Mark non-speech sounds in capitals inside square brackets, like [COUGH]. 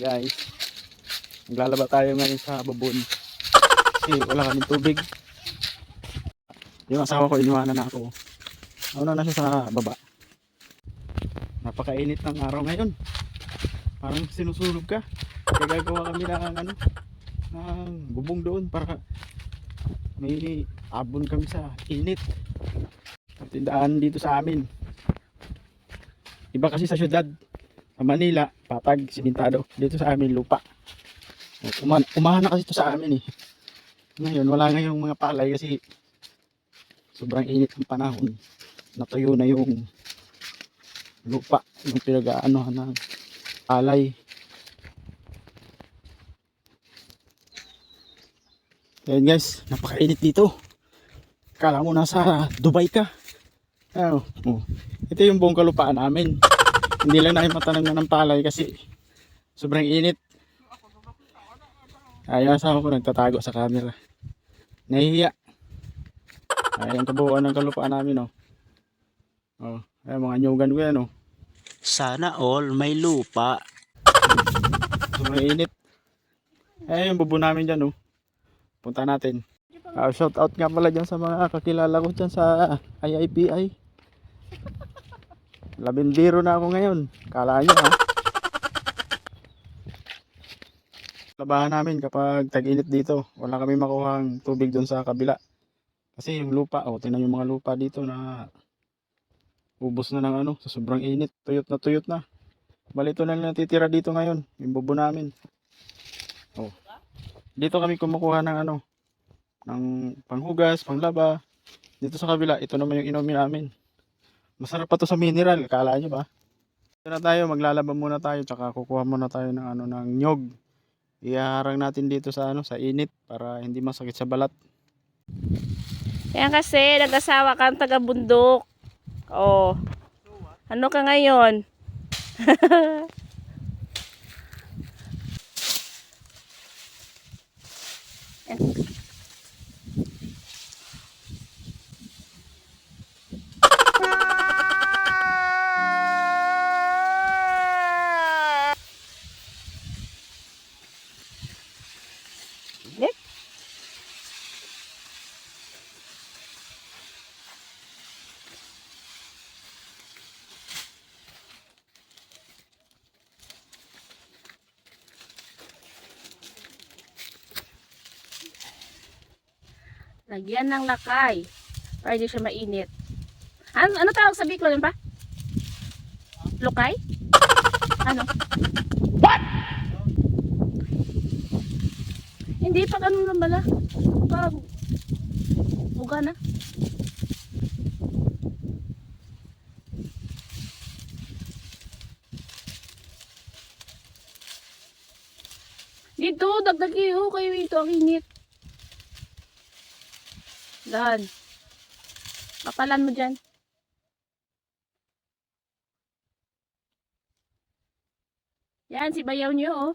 guys. Maglalaba tayo ngayon sa babon. Kasi wala kaming tubig. Yung asawa ko, iniwanan na ako. Ano na siya sa baba. Napakainit ng araw ngayon. Parang sinusunog ka. Kaya gagawa kami ng ano, ng bubong doon para may abon kami sa init. Tindahan dito sa amin. Iba kasi sa syudad. Manila, patag, simintado. Dito sa amin, lupa. Uma umahan na kasi ito sa amin eh. Ngayon, wala ngayong mga palay kasi sobrang init ng panahon. Natuyo na yung lupa, yung pinag-aanohan ng palay. Ayan guys, napakainit dito. Kala mo nasa Dubai ka. Ano, oh. Ito yung buong kalupaan namin. Hindi lang namin matanong na ng palay kasi sobrang init. Ayun asawa ko nagtatago sa camera. Nahihiya. Ayan kabuuan ng kalupaan namin oh. Oh, ayan mga nyugan ko yan oh. Sana all may lupa. Sobrang init. Ayan yung bubo namin dyan oh. Punta natin. Ah, shout out nga pala dyan sa mga kakilala ko dyan sa IIPI. Labindiro na ako ngayon. Kala nyo ha. Labahan namin kapag tag-init dito. Wala kami makuhang tubig doon sa kabila. Kasi yung lupa, oh, tingnan yung mga lupa dito na ubos na ng ano, sa sobrang init. Tuyot na tuyot na. Bali ito na lang natitira dito ngayon. Yung bubo namin. Oh. Dito kami kumukuha ng ano, ng panghugas, panglaba. Dito sa kabila, ito naman yung inumin namin. Masarap pa to sa mineral, kala nyo ba? Na tayo, maglalaba muna tayo, tsaka kukuha muna tayo ng ano ng nyog. Ihaharang natin dito sa ano, sa init para hindi masakit sa balat. Yan kasi, nag-asawa kang taga-bundok. Oh. Ano ka ngayon? [LAUGHS] Lagyan ng lakay para hindi siya mainit. Ano, ano tawag sa Bicol yun pa? Lokay? Ano? What? Hindi pa ganun lang bala. Pag buga na. Dito, dagdag iyo kayo ito ang init. Dan. Kapalan mo dyan. Yan, si bayaw niyo, oh.